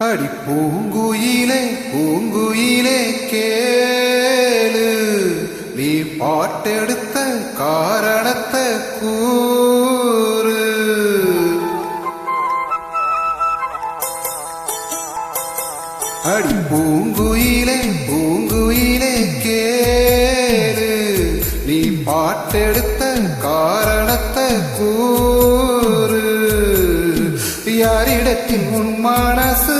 அடி பூங்குயிலே பூங்குயிலே கேளு. நீ பாட்டெடுத்த காரணத்தை கூறு. அடி பூங்குயிலே பூங்குயிலே கேளு. நீ பாட்டெடுத்த காரணத்தை கூறு. யாரிடத்தில் உன் மனசு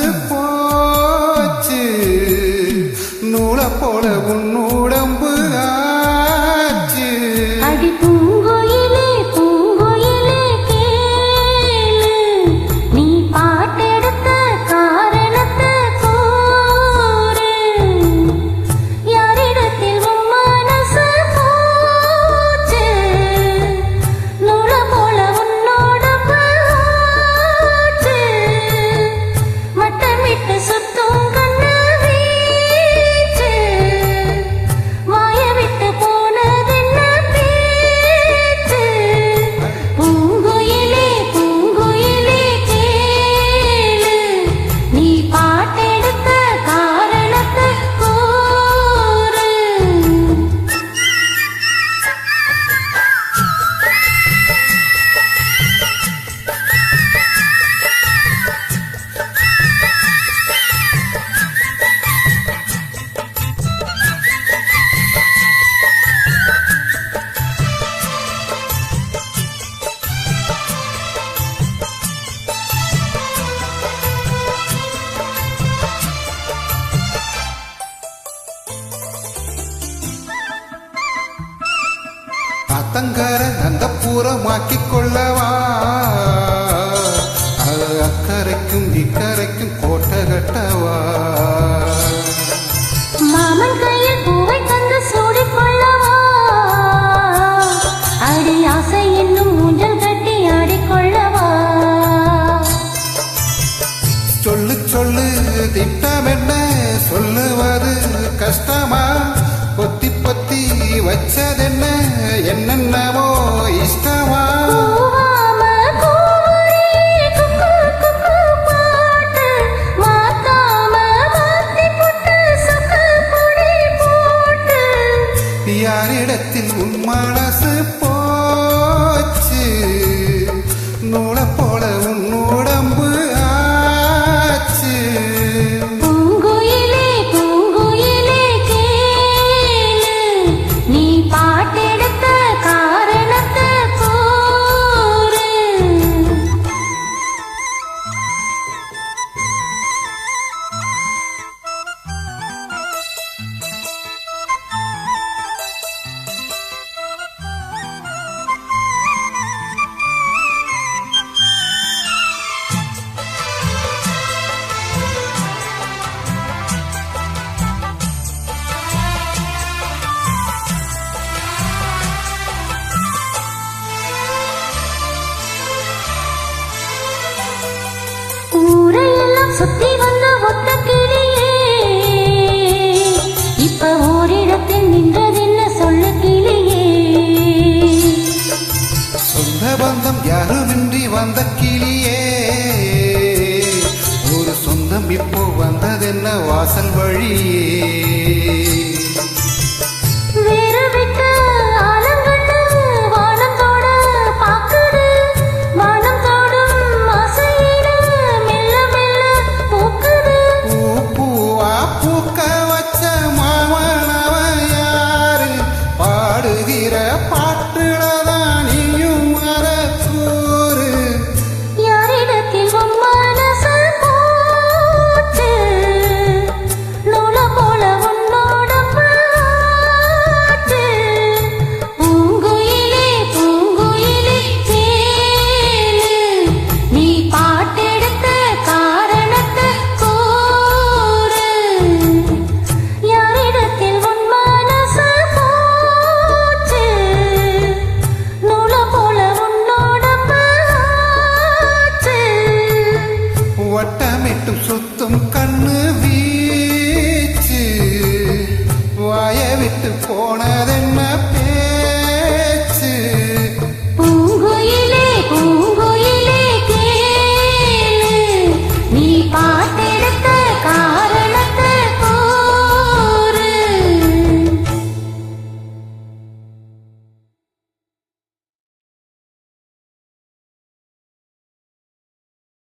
அத்தங்கர அந்த பூரமாக்கிக் கொள்ளவா அக்கறைக்கும் இக்கரைக்கும் கோட்டை கட்டவா சொல்லு சொல்லு திட்டம் என்ன சொல்லுவது கஷ்டமா? பொத்தி பொத்தி வச்சதென்ன? யாரிடத்தில் உன் மனசு போச்சு. நூலை சுத்தி வந்த ஒத்த கிளியே. இப்ப ஓரிடத்தில் நின்றதென்ன சொல்லு கிளியே. சொந்த பந்தம் யாருமின்றி வந்த கிளியே. ஒரு சொந்தம் இப்போ வந்ததென்ன வாசல் வழியே. வட்டமிட்டும் சுத்தும் கண்ணு வீச்சு. வாய விட்டு போனதென்ன பே